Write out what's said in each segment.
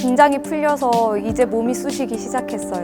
긴장이 풀려서 이제 몸이 쑤시기 시작했어요.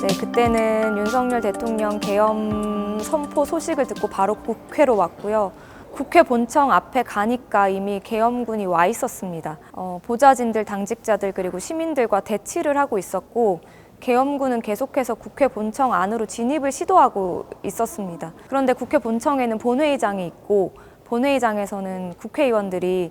네, 그때는 윤석열 대통령 계엄 선포 소식을 듣고 바로 국회로 왔고요. 국회 본청 앞에 가니까 이미 계엄군이 와 있었습니다. 어, 보좌진들, 당직자들 그리고 시민들과 대치를 하고 있었고 계엄군은 계속해서 국회 본청 안으로 진입을 시도하고 있었습니다. 그런데 국회 본청에는 본회의장이 있고 본회의장에서는 국회의원들이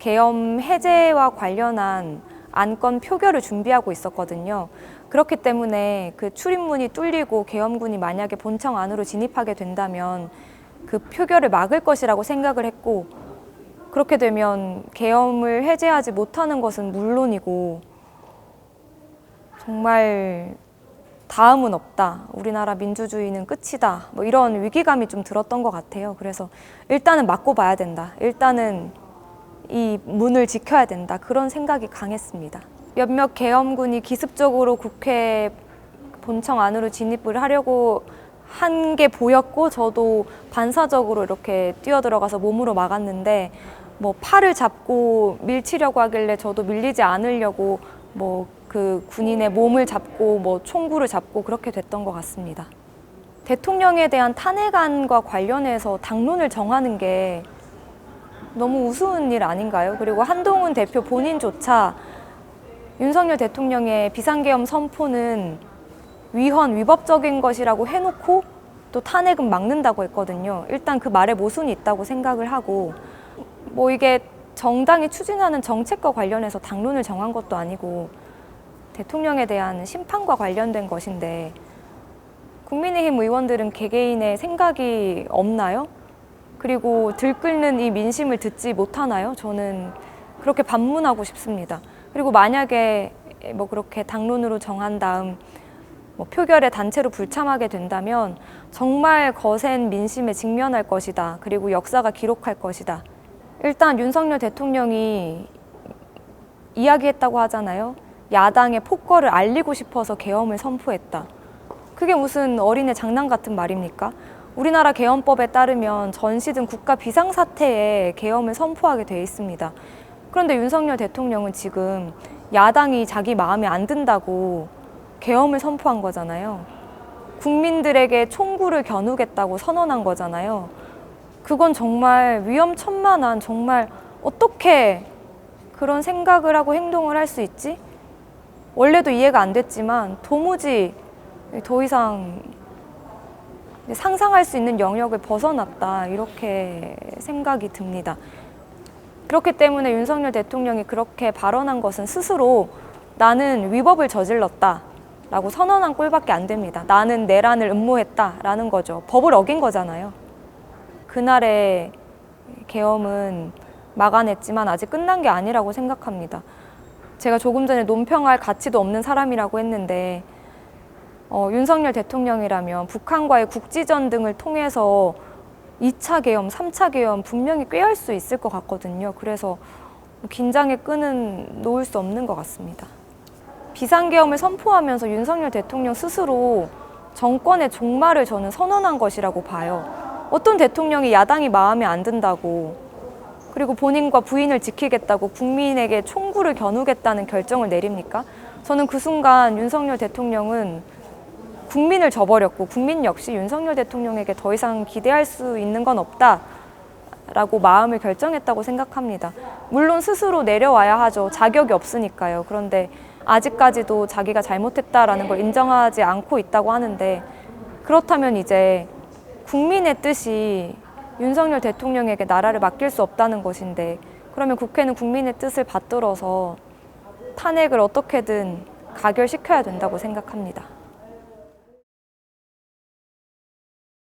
계엄 해제와 관련한 안건 표결을 준비하고 있었거든요. 그렇기 때문에 그 출입문이 뚫리고 계엄군이 만약에 본청 안으로 진입하게 된다면 그 표결을 막을 것이라고 생각을 했고 그렇게 되면 계엄을 해제하지 못하는 것은 물론이고 정말 다음은 없다. 우리나라 민주주의는 끝이다. 뭐 이런 위기감이 좀 들었던 것 같아요. 그래서 일단은 막고 봐야 된다. 일단은 이 문을 지켜야 된다. 그런 생각이 강했습니다. 몇몇 계엄군이 기습적으로 국회 본청 안으로 진입을 하려고 한 게 보였고 저도 반사적으로 이렇게 뛰어들어가서 몸으로 막았는데 뭐 팔을 잡고 밀치려고 하길래 저도 밀리지 않으려고 뭐 그 군인의 몸을 잡고 뭐 총구를 잡고 그렇게 됐던 것 같습니다. 대통령에 대한 탄핵안과 관련해서 당론을 정하는 게 너무 우스운 일 아닌가요? 그리고 한동훈 대표 본인조차 윤석열 대통령의 비상계엄 선포는 위헌, 위법적인 것이라고 해놓고 또 탄핵은 막는다고 했거든요. 일단 그 말에 모순이 있다고 생각을 하고 뭐 이게 정당이 추진하는 정책과 관련해서 당론을 정한 것도 아니고 대통령에 대한 심판과 관련된 것인데 국민의힘 의원들은 개개인의 생각이 없나요? 그리고 들끓는 이 민심을 듣지 못하나요? 저는 그렇게 반문하고 싶습니다. 그리고 만약에 뭐 그렇게 당론으로 정한 다음 뭐 표결에 단체로 불참하게 된다면 정말 거센 민심에 직면할 것이다. 그리고 역사가 기록할 것이다. 일단 윤석열 대통령이 이야기했다고 하잖아요. 야당의 폭거를 알리고 싶어서 계엄을 선포했다. 그게 무슨 어린애 장난 같은 말입니까? 우리나라 계엄법에 따르면 전시든 국가 비상사태에 계엄을 선포하게 돼 있습니다. 그런데 윤석열 대통령은 지금 야당이 자기 마음에 안 든다고 계엄을 선포한 거잖아요. 국민들에게 총구를 겨누겠다고 선언한 거잖아요. 그건 정말 위험천만한 정말 어떻게 그런 생각을 하고 행동을 할 수 있지? 원래도 이해가 안 됐지만 도무지 더 이상 상상할 수 있는 영역을 벗어났다 이렇게 생각이 듭니다. 그렇기 때문에 윤석열 대통령이 그렇게 발언한 것은 스스로 나는 위법을 저질렀다 라고 선언한 꼴밖에 안 됩니다. 나는 내란을 음모했다 라는 거죠. 법을 어긴 거잖아요. 그날의 계엄은 막아냈지만 아직 끝난 게 아니라고 생각합니다. 제가 조금 전에 논평할 가치도 없는 사람이라고 했는데 어, 윤석열 대통령이라면 북한과의 국지전 등을 통해서 2차 계엄, 3차 계엄 분명히 꾀할 수 있을 것 같거든요. 그래서 긴장의 끈은 놓을 수 없는 것 같습니다. 비상계엄을 선포하면서 윤석열 대통령 스스로 정권의 종말을 저는 선언한 것이라고 봐요. 어떤 대통령이 야당이 마음에 안 든다고 그리고 본인과 부인을 지키겠다고 국민에게 총구를 겨누겠다는 결정을 내립니까? 저는 그 순간 윤석열 대통령은 국민을 저버렸고 국민 역시 윤석열 대통령에게 더 이상 기대할 수 있는 건 없다 라고 마음을 결정했다고 생각합니다. 물론 스스로 내려와야 하죠. 자격이 없으니까요. 그런데 아직까지도 자기가 잘못했다라는 걸 인정하지 않고 있다고 하는데 그렇다면 이제 국민의 뜻이 윤석열 대통령에게 나라를 맡길 수 없다는 것인데 그러면 국회는 국민의 뜻을 받들어서 탄핵을 어떻게든 가결시켜야 된다고 생각합니다.